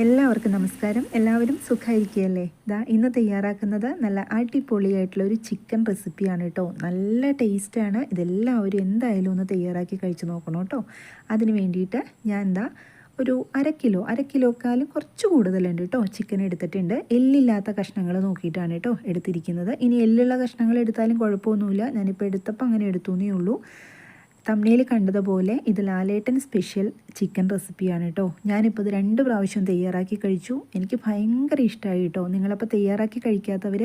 എല്ലാവർക്കും നമസ്കാരം. എല്ലാവരും സുഖമായിരിക്കുകയല്ലേ ഇതാ ഇന്ന് തയ്യാറാക്കുന്നത് നല്ല അടിപൊളിയായിട്ടുള്ള ഒരു ചിക്കൻ റെസിപ്പിയാണ് കേട്ടോ. നല്ല ടേസ്റ്റാണ് ഇതെല്ലാവരും എന്തായാലും ഒന്ന് തയ്യാറാക്കി കഴിച്ച് നോക്കണം കേട്ടോ. അതിന് വേണ്ടിയിട്ട് ഞാൻ എന്താ ഒരു അര കിലോ അര കിലോക്കാലും കുറച്ച് കൂടുതലുണ്ട് കേട്ടോ. ചിക്കൻ എടുത്തിട്ടുണ്ട്. എല്ലില്ലാത്ത കഷ്ണങ്ങൾ നോക്കിയിട്ടാണ് കേട്ടോ എടുത്തിരിക്കുന്നത്. ഇനി എല്ലുള്ള കഷ്ണങ്ങൾ എടുത്താലും കുഴപ്പമൊന്നുമില്ല. ഞാനിപ്പോൾ എടുത്തപ്പോൾ അങ്ങനെ എടുത്തു എന്നേ ഉള്ളൂ. തമ്മിൽ കണ്ടതുപോലെ ഇത് ലാലേട്ടൻ സ്പെഷ്യൽ ചിക്കൻ റെസിപ്പിയാണ് കേട്ടോ ഞാനിപ്പോൾ ഇത് രണ്ട് പ്രാവശ്യം തയ്യാറാക്കി കഴിച്ചു. എനിക്ക് ഭയങ്കര ഇഷ്ടമായി കേട്ടോ നിങ്ങളപ്പോൾ തയ്യാറാക്കി കഴിക്കാത്തവർ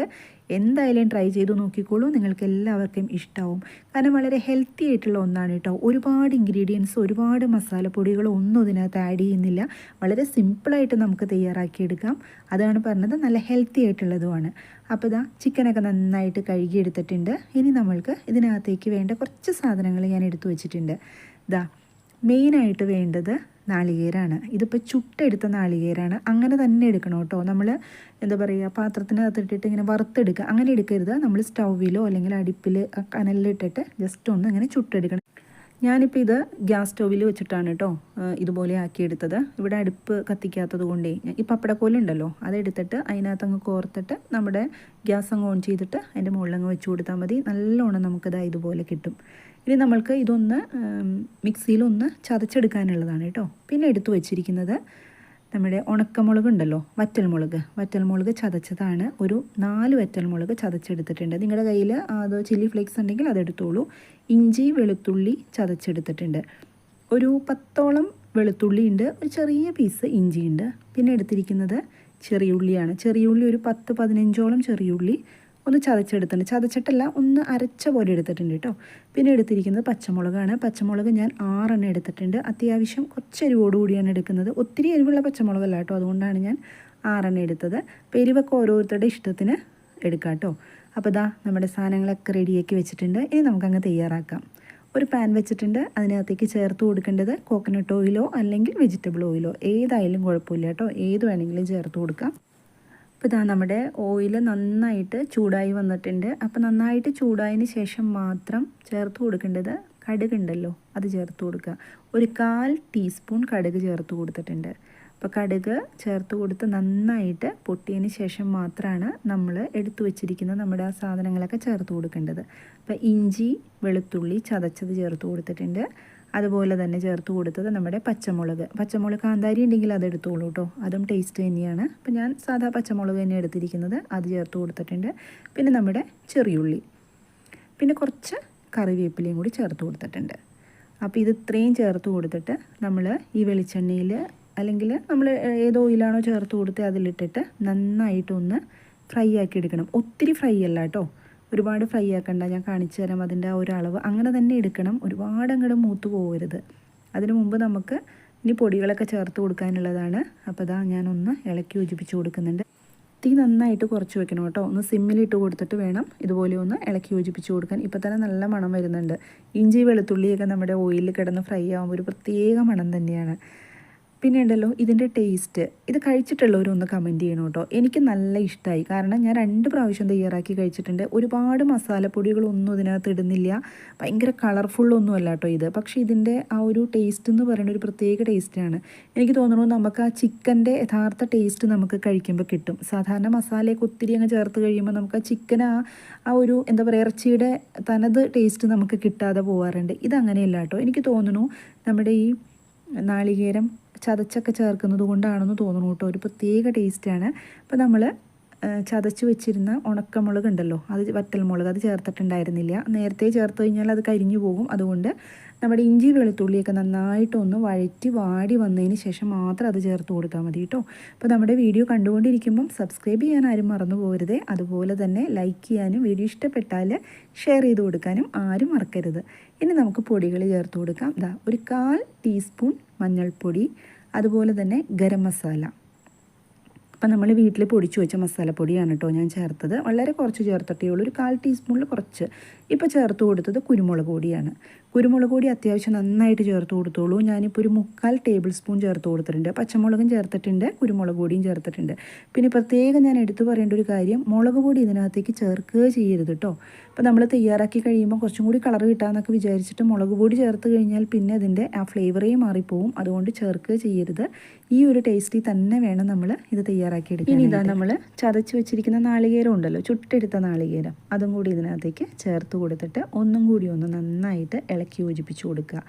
എന്തായാലും ട്രൈ ചെയ്ത് നോക്കിക്കോളൂ. നിങ്ങൾക്ക് എല്ലാവർക്കും ഇഷ്ടമാവും കാരണം വളരെ ഹെൽത്തി ആയിട്ടുള്ള ഒന്നാണ് കേട്ടോ ഒരുപാട് ഇൻഗ്രീഡിയൻസ് ഒരുപാട് മസാലപ്പൊടികളോ ഒന്നും ഇതിനകത്ത് ആഡ് ചെയ്യുന്നില്ല. വളരെ സിമ്പിളായിട്ട് നമുക്ക് തയ്യാറാക്കിയെടുക്കാം. അതാണ് പറഞ്ഞത്. നല്ല ഹെൽത്തി ആയിട്ടുള്ളതുമാണ്. അപ്പോൾ ഇതാ ചിക്കനൊക്കെ നന്നായിട്ട് കഴുകിയെടുത്തിട്ടുണ്ട്. ഇനി നമ്മൾക്ക് ഇതിനകത്തേക്ക് വേണ്ട കുറച്ച് സാധനങ്ങൾ ഞാൻ എടുത്തു വെച്ചിട്ടുണ്ട്. ഇതാ മെയിനായിട്ട് വേണ്ടത് നാളികേരാണ്. ഇതിപ്പോൾ ചുട്ടെടുത്ത നാളികേരാണ്. അങ്ങനെ തന്നെ എടുക്കണം കേട്ടോ. നമ്മൾ എന്താ പറയുക പാത്രത്തിനകത്ത് ഇട്ടിട്ട് ഇങ്ങനെ വറുത്തെടുക്കുക. അങ്ങനെ എടുക്കരുത്. നമ്മൾ സ്റ്റൗവിലോ അല്ലെങ്കിൽ അടുപ്പിൽ കനലിലിട്ടിട്ട് ജസ്റ്റ് ഒന്ന് ഇങ്ങനെ ചുട്ടെടുക്കണം. ഞാനിപ്പോൾ ഇത് ഗ്യാസ് സ്റ്റോവിൽ വെച്ചിട്ടാണ് കേട്ടോ ഇതുപോലെ ആക്കിയെടുത്തത്. ഇവിടെ അടുപ്പ് കത്തിക്കാത്തത് കൊണ്ടേ ഈ പപ്പടക്കോലുണ്ടല്ലോ അതെടുത്തിട്ട് അതിനകത്ത് അങ്ങ് കോർത്തിട്ട് നമ്മുടെ ഗ്യാസ് അങ്ങ് ഓൺ ചെയ്തിട്ട് അതിന്റെ മുകളിൽ അങ്ങ് വെച്ച് കൊടുത്താൽ മതി. നല്ലോണം നമുക്കത് ഇതുപോലെ കിട്ടും. ഇനി നമ്മൾക്ക് ഇതൊന്ന് മിക്സിയിലൊന്ന് ചതച്ചെടുക്കാനുള്ളതാണ് കേട്ടോ പിന്നെ എടുത്തു വെച്ചിരിക്കുന്നത് നമ്മുടെ ഉണക്കമുളക് ഉണ്ടല്ലോ വറ്റൽമുളക്. വറ്റൽമുളക് ചതച്ചതാണ്. ഒരു നാല് വറ്റൽമുളക് ചതച്ചെടുത്തിട്ടുണ്ട്. നിങ്ങളുടെ കയ്യിൽ അത് ചില്ലി ഫ്ലേക്സ് ഉണ്ടെങ്കിൽ അതെടുത്തോളൂ. ഇഞ്ചി വെളുത്തുള്ളി ചതച്ചെടുത്തിട്ടുണ്ട്. ഒരു പത്തോളം വെളുത്തുള്ളി ഉണ്ട് ഒരു ചെറിയ പീസ് ഇഞ്ചിയുണ്ട്. പിന്നെ എടുത്തിരിക്കുന്നത് ചെറിയുള്ളിയാണ് ചെറിയുള്ളി ഒരു പത്ത് പതിനഞ്ചോളം ചെറിയുള്ളി ഒന്ന് ചതച്ചെടുത്തിട്ടുണ്ട്. ചതച്ചിട്ടല്ല ഒന്ന് അരച്ച പോലെ എടുത്തിട്ടുണ്ട് കേട്ടോ. പിന്നെ എടുത്തിരിക്കുന്നത് പച്ചമുളകാണ്. പച്ചമുളക് ഞാൻ ആറെണ്ണം എടുത്തിട്ടുണ്ട്. അത്യാവശ്യം കുറച്ച് എരിവോടുകൂടിയാണ് എടുക്കുന്നത്. ഒത്തിരി എരിവുള്ള പച്ചമുളകല്ല കേട്ടോ. അതുകൊണ്ടാണ് ഞാൻ ആറെണ്ണം എടുത്തത്. അപ്പോൾ എരിവൊക്കെ ഓരോരുത്തരുടെ ഇഷ്ടത്തിന് എടുക്കാം കേട്ടോ. അപ്പോൾ ഇതാ നമ്മുടെ സാധനങ്ങളൊക്കെ റെഡിയാക്കി വെച്ചിട്ടുണ്ട്. ഇനി നമുക്കങ്ങ് തയ്യാറാക്കാം. ഒരു പാൻ വെച്ചിട്ടുണ്ട്. അതിനകത്തേക്ക് ചേർത്ത് കൊടുക്കേണ്ടത് കോക്കനട്ട് ഓയിലോ അല്ലെങ്കിൽ വെജിറ്റബിൾ ഓയിലോ ഏതായാലും കുഴപ്പമില്ല കേട്ടോ. ഏത് വേണമെങ്കിലും ചേർത്ത് കൊടുക്കാം. അപ്പോൾ ഇതാ നമ്മുടെ ഓയിൽ നന്നായിട്ട് ചൂടായി വന്നിട്ടുണ്ട്. അപ്പോൾ നന്നായിട്ട് ചൂടായതിന് ശേഷം മാത്രം ചേർത്ത് കൊടുക്കേണ്ടത് കടുകുണ്ടല്ലോ അത് ചേർത്ത് കൊടുക്കുക. ഒരു കാൽ ടീസ്പൂൺ കടുക് ചേർത്ത് കൊടുത്തിട്ടുണ്ട്. അപ്പോൾ കടുക് ചേർത്ത് കൊടുത്ത് നന്നായിട്ട് പൊട്ടിയതിന് ശേഷം മാത്രമാണ് നമ്മൾ എടുത്തു വെച്ചിരിക്കുന്ന നമ്മുടെ ആ സാധനങ്ങളൊക്കെ ചേർത്ത് കൊടുക്കേണ്ടത്. അപ്പോൾ ഇഞ്ചി വെളുത്തുള്ളി ചതച്ചത് ചേർത്ത് കൊടുത്തിട്ടുണ്ട്. അതുപോലെ തന്നെ ചേർത്ത് കൊടുത്തത് നമ്മുടെ പച്ചമുളക്. പച്ചമുളക് കാന്താരി ഉണ്ടെങ്കിൽ അത് എടുത്തോളൂ കേട്ടോ അതും ടേസ്റ്റ് തന്നെയാണ്. അപ്പോൾ ഞാൻ സാധാ പച്ചമുളക് തന്നെ എടുത്തിരിക്കുന്നത്. അത് ചേർത്ത് കൊടുത്തിട്ടുണ്ട്. പിന്നെ നമ്മുടെ ചെറിയുള്ളി. പിന്നെ കുറച്ച് കറിവേപ്പിലയും കൂടി ചേർത്ത് കൊടുത്തിട്ടുണ്ട്. അപ്പോൾ ഇത് ഇത്രയും ചേർത്ത് കൊടുത്തിട്ട് നമ്മൾ ഈ വെളിച്ചെണ്ണയിൽ അല്ലെങ്കിൽ നമ്മൾ ഏത് ഓയിലാണോ ചേർത്ത് കൊടുത്ത് അതിലിട്ടിട്ട് നന്നായിട്ടൊന്ന് ഫ്രൈ ആക്കി എടുക്കണം. ഒത്തിരി ഫ്രൈ അല്ല കേട്ടോ ഒരുപാട് ഫ്രൈ ആക്കണ്ട ഞാൻ കാണിച്ചു തരാം അതിന്റെ ആ ഒരു അളവ്. അങ്ങനെ തന്നെ എടുക്കണം. ഒരുപാട് അങ്ങോട്ട് മൂത്ത് പോകരുത്. അതിനു മുമ്പ് നമുക്ക് ഇനി പൊടികളൊക്കെ ചേർത്ത് കൊടുക്കാനുള്ളതാണ്. അപ്പോൾ ഇതാ ഞാനൊന്ന് ഇളക്കി യോജിപ്പിച്ച് കൊടുക്കുന്നുണ്ട്. തീ നന്നായിട്ട് കുറച്ച് വെക്കണം കേട്ടോ. ഒന്ന് സിമ്മിലിട്ട് കൊടുത്തിട്ട് വേണം ഇതുപോലെ ഒന്ന് ഇളക്കി യോജിപ്പിച്ച് കൊടുക്കാൻ. ഇപ്പോൾ തന്നെ നല്ല മണം വരുന്നുണ്ട്. ഇഞ്ചി വെളുത്തുള്ളിയൊക്കെ നമ്മുടെ ഓയിലിൽ കിടന്ന് ഫ്രൈ ആകുമ്പോൾ ഒരു പ്രത്യേക മണം തന്നെയാണ്. പിന്നെ ഉണ്ടല്ലോ ഇതിന്റെ ടേസ്റ്റ് ഇത് കഴിച്ചിട്ടുള്ളവരൊന്ന് കമന്റ് ചെയ്യണം കേട്ടോ. എനിക്ക് നല്ല ഇഷ്ടമായി കാരണം ഞാൻ രണ്ട് പ്രാവശ്യം തയ്യാറാക്കി കഴിച്ചിട്ടുണ്ട്. ഒരുപാട് മസാലപ്പൊടികളൊന്നും ഇതിനകത്ത് ഇടുന്നില്ല. ഭയങ്കര കളർഫുള്ളൊന്നും അല്ല കേട്ടോ ഇത്. പക്ഷേ ഇതിന്റെ ആ ഒരു ടേസ്റ്റ് എന്ന് പറയുന്ന ഒരു പ്രത്യേക ടേസ്റ്റാണ് എനിക്ക് തോന്നുന്നു നമുക്ക് ആ ചിക്കന്റെ യഥാർത്ഥ ടേസ്റ്റ് നമുക്ക് കഴിക്കുമ്പോൾ കിട്ടും. സാധാരണ മസാലയൊക്കെ ഒത്തിരി അങ്ങ് ചേർത്ത് കഴിയുമ്പോൾ നമുക്ക് ആ ചിക്കൻ ആ ആ ഒരു എന്താ പറയുക ഇറച്ചിയുടെ തനത് ടേസ്റ്റ് നമുക്ക് കിട്ടാതെ പോകാറുണ്ട് ഇതങ്ങനെയല്ല കേട്ടോ. എനിക്ക് തോന്നുന്നു നമ്മുടെ ഈ നാളികേരം ചതച്ചൊക്കെ ചേർക്കുന്നത് കൊണ്ടാണെന്ന് തോന്നുന്നു കേട്ടോ. ഒരു പ്രത്യേക ടേസ്റ്റാണ് അപ്പോൾ നമ്മൾ ചതച്ച് വെച്ചിരുന്ന ഉണക്കമുളക് ഉണ്ടല്ലോ അത് വറ്റൽമുളക് അത് ചേർത്തിട്ടുണ്ടായിരുന്നില്ല. നേരത്തെ ചേർത്ത് കഴിഞ്ഞാൽ അത് കരിഞ്ഞു പോകും. അതുകൊണ്ട് നമ്മുടെ ഇഞ്ചി വെളുത്തുള്ളിയൊക്കെ നന്നായിട്ടൊന്ന് വഴറ്റി വാടി വന്നതിന് ശേഷം മാത്രം അത് ചേർത്ത് കൊടുത്താൽ മതി കേട്ടോ. അപ്പോൾ നമ്മുടെ വീഡിയോ കണ്ടുകൊണ്ടിരിക്കുമ്പം സബ്സ്ക്രൈബ് ചെയ്യാൻ ആരും മറന്നു പോകരുത്. അതുപോലെ തന്നെ ലൈക്ക് ചെയ്യാനും വീഡിയോ ഇഷ്ടപ്പെട്ടാൽ ഷെയർ ചെയ്ത് കൊടുക്കാനും ആരും മറക്കരുത്. ഇനി നമുക്ക് പൊടികൾ ചേർത്ത് കൊടുക്കാം. ഇതാ ഒരു കാൽ ടീസ്പൂൺ മഞ്ഞൾപ്പൊടി അതുപോലെ തന്നെ ഗരം മസാല. അപ്പം നമ്മൾ വീട്ടിൽ പൊടിച്ചു വെച്ച മസാലപ്പൊടിയാണ് കേട്ടോ ഞാൻ ചേർത്തത്. വളരെ കുറച്ച് ചേർത്തിട്ടേ ഉള്ളൂ. ഒരു കാൽ ടീസ്പൂണിൽ കുറച്ച്. ഇപ്പോൾ ചേർത്ത് കൊടുത്തത് കുരുമുളക് പൊടിയാണ്. കുരുമുളക് പൊടി അത്യാവശ്യം നന്നായിട്ട് ചേർത്ത് കൊടുത്തോളൂ. ഞാനിപ്പോൾ ഒരു മുക്കാൽ ടേബിൾ സ്പൂൺ ചേർത്ത് കൊടുത്തിട്ടുണ്ട്. പച്ചമുളകും ചേർത്തിട്ടുണ്ട് കുരുമുളക് പൊടിയും ചേർത്തിട്ടുണ്ട്. പിന്നെ പ്രത്യേകം ഞാൻ എടുത്തു പറയേണ്ട ഒരു കാര്യം മുളക് പൊടി ഇതിനകത്തേക്ക് ചേർക്കുക ചെയ്യരുത് കേട്ടോ. അപ്പോൾ നമ്മൾ തയ്യാറാക്കി കഴിയുമ്പോൾ കുറച്ചും കൂടി കളർ കിട്ടാമെന്നൊക്കെ വിചാരിച്ചിട്ട് മുളക് പൊടി ചേർത്ത് കഴിഞ്ഞാൽ പിന്നെ അതിന്റെ ആ ഫ്ലേവറേ മാറിപ്പോവും. അതുകൊണ്ട് ചേർക്കുക ചെയ്യരുത്. ഈ ഒരു ടേസ്റ്റിൽ തന്നെ വേണം നമ്മൾ ഇത് തയ്യാറാക്കി എടുക്കാൻ ഇനി ഇതാ നമ്മൾ ചതച്ച് വെച്ചിരിക്കുന്ന നാളികേരം ഉണ്ടല്ലോ ചുട്ടെടുത്ത നാളികേരം. അതും കൂടി ഇതിനകത്തേക്ക് ചേർത്ത് കൊടുത്തിട്ട് ഒന്നും കൂടി ഒന്ന് നന്നായിട്ട് ഇളക്കി യോജിപ്പിച്ച് കൊടുക്കുക.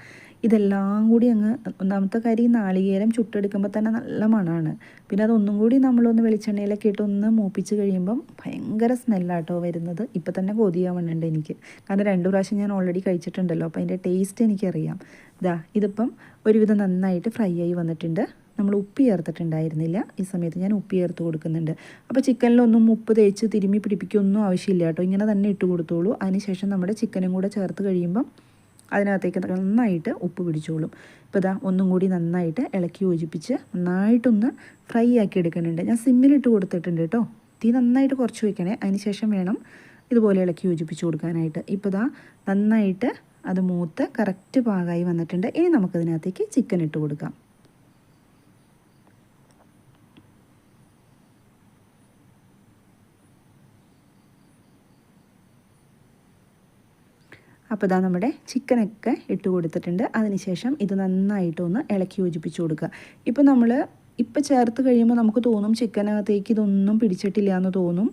ഇതെല്ലാം കൂടി അങ്ങ് ഒന്നാമത്തെ കാര്യം ഈ നാളികേരം ചുട്ടെടുക്കുമ്പോൾ തന്നെ നല്ല മണമാണ് പിന്നെ അതൊന്നും കൂടി നമ്മളൊന്ന് വെളിച്ചെണ്ണയിലൊക്കെ ഇട്ട് ഒന്ന് മൂപ്പിച്ച് കഴിയുമ്പം ഭയങ്കര സ്മെല്ലാട്ടോ വരുന്നത്. ഇപ്പം തന്നെ കൊതിയാവുന്നുണ്ട് എനിക്ക്. കാരണം രണ്ട് പ്രാവശ്യം ഞാൻ ഓൾറെഡി കഴിച്ചിട്ടുണ്ടല്ലോ അപ്പോൾ അതിന്റെ ടേസ്റ്റ് എനിക്കറിയാം. ഇതാ ഇതിപ്പം ഒരുവിധം നന്നായിട്ട് ഫ്രൈ ആയി വന്നിട്ടുണ്ട്. നമ്മൾ ഉപ്പ് ചേർത്തിട്ടുണ്ടായിരുന്നില്ല. ഈ സമയത്ത് ഞാൻ ഉപ്പ് ചേർത്ത് കൊടുക്കുന്നുണ്ട്. അപ്പോൾ ചിക്കനിലൊന്നും ഉപ്പ് തേച്ച് തിരുമ്മി പിടിപ്പിക്കൊന്നും ആവശ്യമില്ല കേട്ടോ. ഇങ്ങനെ തന്നെ ഇട്ട് കൊടുത്തോളൂ. അതിനുശേഷം നമ്മുടെ ചിക്കനും കൂടെ ചേർത്ത് കഴിയുമ്പം അതിനകത്തേക്ക് നന്നായിട്ട് ഉപ്പ് പിടിച്ചോളും. ഇപ്പോൾ ഇതാ ഒന്നും കൂടി നന്നായിട്ട് ഇളക്കി യോജിപ്പിച്ച് നന്നായിട്ടൊന്ന് ഫ്രൈ ആക്കി എടുക്കുന്നുണ്ട്. ഞാൻ സിമ്മിലിട്ട് കൊടുത്തിട്ടുണ്ട് കേട്ടോ. തീ നന്നായിട്ട് കുറച്ച് വയ്ക്കണേ അതിനുശേഷം വേണം ഇതുപോലെ ഇളക്കി യോജിപ്പിച്ച് കൊടുക്കാനായിട്ട്. ഇപ്പോൾ ഇതാ നന്നായിട്ട് അത് മൂത്ത് കറക്റ്റ് പാകമായി വന്നിട്ടുണ്ട്. ഇനി നമുക്കതിനകത്തേക്ക് ചിക്കൻ ഇട്ട് കൊടുക്കാം. അപ്പോൾ ഇതാ നമ്മുടെ ചിക്കനൊക്കെ ഇട്ട് കൊടുത്തിട്ടുണ്ട്. അതിനുശേഷം ഇത് നന്നായിട്ടൊന്ന് ഇളക്കി യോജിപ്പിച്ച് കൊടുക്കുക. ഇപ്പോൾ നമ്മൾ ഇപ്പോൾ ചേർത്ത് കഴിയുമ്പോൾ നമുക്ക് തോന്നും ചിക്കനകത്തേക്ക് ഇതൊന്നും പിടിച്ചിട്ടില്ല എന്ന് തോന്നും.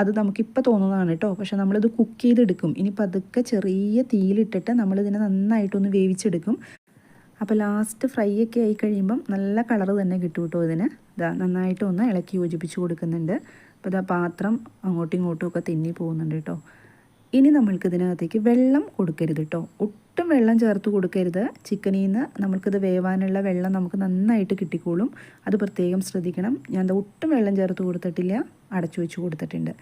അത് നമുക്കിപ്പോൾ തോന്നുന്നതാണ് കേട്ടോ പക്ഷെ നമ്മളിത് കുക്ക് ചെയ്തെടുക്കും. ഇനി പതുക്കെ ചെറിയ തീയിലിട്ടിട്ട് നമ്മളിതിനെ നന്നായിട്ടൊന്ന് വേവിച്ചെടുക്കും. അപ്പോൾ ലാസ്റ്റ് ഫ്രൈ ഒക്കെ ആയി കഴിയുമ്പം നല്ല കളർ തന്നെ കിട്ടും കേട്ടോ ഇതിന്. ഇതാ നന്നായിട്ടൊന്ന് ഇളക്കി യോജിപ്പിച്ച് കൊടുക്കുന്നുണ്ട്. അപ്പോൾ ഇതാ പാത്രം അങ്ങോട്ടും ഇങ്ങോട്ടും ഒക്കെ തിന്നി പോകുന്നുണ്ട് കേട്ടോ ഇനി നമ്മൾക്ക് ഇതിനകത്തേക്ക് വെള്ളം കൊടുക്കരുത് കേട്ടോ ഒട്ടും വെള്ളം ചേർത്ത് കൊടുക്കരുത്. ചിക്കനിൽ നിന്ന് നമ്മൾക്കിത് വേവാനുള്ള വെള്ളം നമുക്ക് നന്നായിട്ട് കിട്ടിക്കോളും. അത് പ്രത്യേകം ശ്രദ്ധിക്കണം. ഞാൻ അത് ഒട്ടും വെള്ളം ചേർത്ത് കൊടുത്തിട്ടില്ല. അടച്ചു വെച്ച് കൊടുത്തിട്ടുണ്ട്.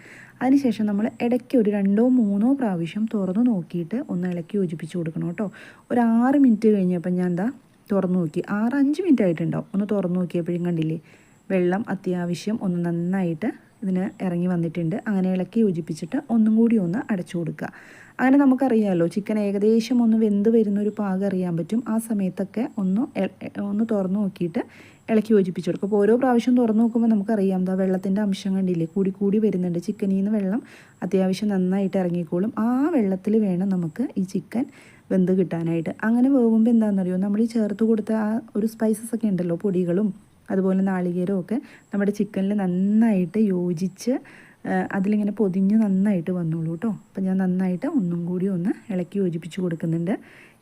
അതിനുശേഷം നമ്മൾ ഇടയ്ക്ക് ഒരു രണ്ടോ മൂന്നോ പ്രാവശ്യം തുറന്നു നോക്കിയിട്ട് ഒന്ന് ഇളക്കി യോജിപ്പിച്ച് കൊടുക്കണം കേട്ടോ ഒരു ആറ് മിനിറ്റ് കഴിഞ്ഞപ്പോൾ ഞാൻ എന്താ തുറന്നു നോക്കി. ആറ് അഞ്ച് മിനിറ്റ് ആയിട്ടുണ്ടാവും. ഒന്ന് തുറന്നു നോക്കിയപ്പോഴും കണ്ടില്ലേ? വെള്ളം അത്യാവശ്യം ഒന്ന് നന്നായിട്ട് ഇതിന് ഇറങ്ങി വന്നിട്ടുണ്ട്. അങ്ങനെ ഇളക്കി യോജിപ്പിച്ചിട്ട് ഒന്നും കൂടി ഒന്ന് അടച്ചു കൊടുക്കുക. അങ്ങനെ നമുക്കറിയാമല്ലോ ചിക്കൻ ഏകദേശം ഒന്ന് വെന്ത് വരുന്ന ഒരു പാകം അറിയാൻ പറ്റും. ആ സമയത്തൊക്കെ ഒന്ന് ഒന്ന് തുറന്നു നോക്കിയിട്ട് ഇളക്കി യോജിപ്പിച്ച് കൊടുക്കും അപ്പോൾ ഓരോ പ്രാവശ്യം തുറന്നു നോക്കുമ്പോൾ നമുക്കറിയാം എന്താ വെള്ളത്തിന്റെ അംശം കണ്ടില്ലേ? കൂടി കൂടി വരുന്നുണ്ട്. ചിക്കനിൽ നിന്ന് വെള്ളം അത്യാവശ്യം നന്നായിട്ട് ഇറങ്ങിക്കോളും. ആ വെള്ളത്തിൽ വേണം നമുക്ക് ഈ ചിക്കൻ വെന്ത് കിട്ടാനായിട്ട്. അങ്ങനെ വേകുമ്പോൾ എന്താണെന്നറിയോ? നമ്മൾ ഈ ചേർത്ത് കൊടുത്ത ആ ഒരു സ്പൈസസ് ഒക്കെ ഉണ്ടല്ലോ പൊടികളും അതുപോലെ നാളികേരവും ഒക്കെ നമ്മുടെ ചിക്കനിൽ നന്നായിട്ട് യോജിച്ച് അതിലിങ്ങനെ പൊതിഞ്ഞ് നന്നായിട്ട് വന്നോളൂ കേട്ടോ. അപ്പം ഞാൻ നന്നായിട്ട് ഒന്നും കൂടി ഒന്ന് ഇളക്കി യോജിപ്പിച്ച് കൊടുക്കുന്നുണ്ട്.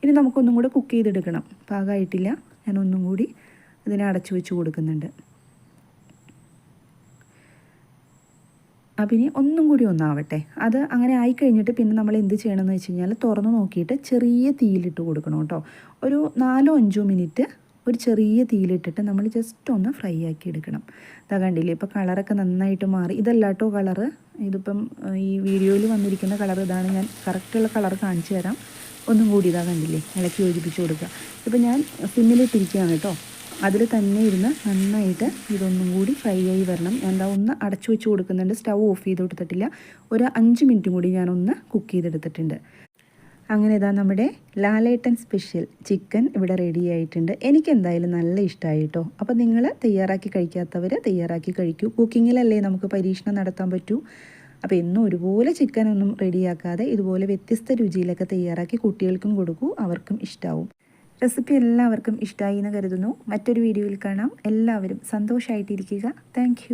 ഇനി നമുക്കൊന്നും കൂടെ കുക്ക് ചെയ്തെടുക്കണം. പാകമായിട്ടില്ല. ഞാൻ ഒന്നും കൂടി ഇതിനെ അടച്ചു വെച്ച് കൊടുക്കുന്നുണ്ട്. അപ്പം ഇനി ഒന്നും കൂടി ഒന്നാവട്ടെ. അത് അങ്ങനെ ആയിക്കഴിഞ്ഞിട്ട് പിന്നെ നമ്മൾ എന്ത് ചെയ്യണമെന്ന് വെച്ച് കഴിഞ്ഞാൽ തുറന്ന് നോക്കിയിട്ട് ചെറിയ തീയിലിട്ട് കൊടുക്കണം കേട്ടോ. ഒരു നാലോ അഞ്ചോ മിനിറ്റ് ഒരു ചെറിയ തീയിലിട്ടിട്ട് നമ്മൾ ജസ്റ്റ് ഒന്ന് ഫ്രൈ ആക്കി എടുക്കണം. ഇതാ കണ്ടില്ലേ ഇപ്പോൾ കളറൊക്കെ നന്നായിട്ട് മാറി. ഇതല്ല കേട്ടോ കളറ് ഇതിപ്പം ഈ വീഡിയോയിൽ വന്നിരിക്കുന്ന കളർ ഇതാണ്. ഞാൻ കറക്റ്റുള്ള കളർ കാണിച്ചു തരാം. ഒന്നും കൂടി ഇതാ കണ്ടില്ലേ ഇളക്കി യോജിപ്പിച്ച് കൊടുക്കുക. ഇപ്പം ഞാൻ സിമ്മിലിട്ടിരിക്കുകയാണ് കേട്ടോ അതിൽ തന്നെ ഇരുന്ന് നന്നായിട്ട് ഇതൊന്നും കൂടി ഫ്രൈ ആയി വരണം. ഞാൻ എന്താ ഒന്ന് അടച്ചു വെച്ച് കൊടുക്കുന്നുണ്ട്. സ്റ്റൗ ഓഫ് ചെയ്ത് കൊടുത്തിട്ടില്ല. ഒരു അഞ്ച് മിനിറ്റും കൂടി ഞാനൊന്ന് കുക്ക് ചെയ്തെടുത്തിട്ടുണ്ട്. അങ്ങനെ ഇതാ നമ്മുടെ ലാലേട്ടൻ സ്പെഷ്യൽ ചിക്കൻ ഇവിടെ റെഡി ആയിട്ടുണ്ട്. എനിക്ക് എന്തായാലും നല്ല ഇഷ്ടമായി കേട്ടോ അപ്പോൾ നിങ്ങൾ തയ്യാറാക്കി കഴിക്കാത്തവർ തയ്യാറാക്കി കഴിക്കൂ. കുക്കിങ്ങിലല്ലേ നമുക്ക് പരീക്ഷണം നടത്താൻ പറ്റൂ. അപ്പോൾ എന്നും ഒരുപോലെ ചിക്കൻ ഒന്നും റെഡിയാക്കാതെ ഇതുപോലെ വ്യത്യസ്ത രുചിയിലൊക്കെ തയ്യാറാക്കി കുട്ടികൾക്കും കൊടുക്കൂ അവർക്കും ഇഷ്ടാവും. റെസിപ്പി എല്ലാവർക്കും ഇഷ്ടമായി എന്ന് കരുതുന്നു. മറ്റൊരു വീഡിയോയിൽ കാണാം. എല്ലാവരും സന്തോഷമായിട്ടിരിക്കുക താങ്ക്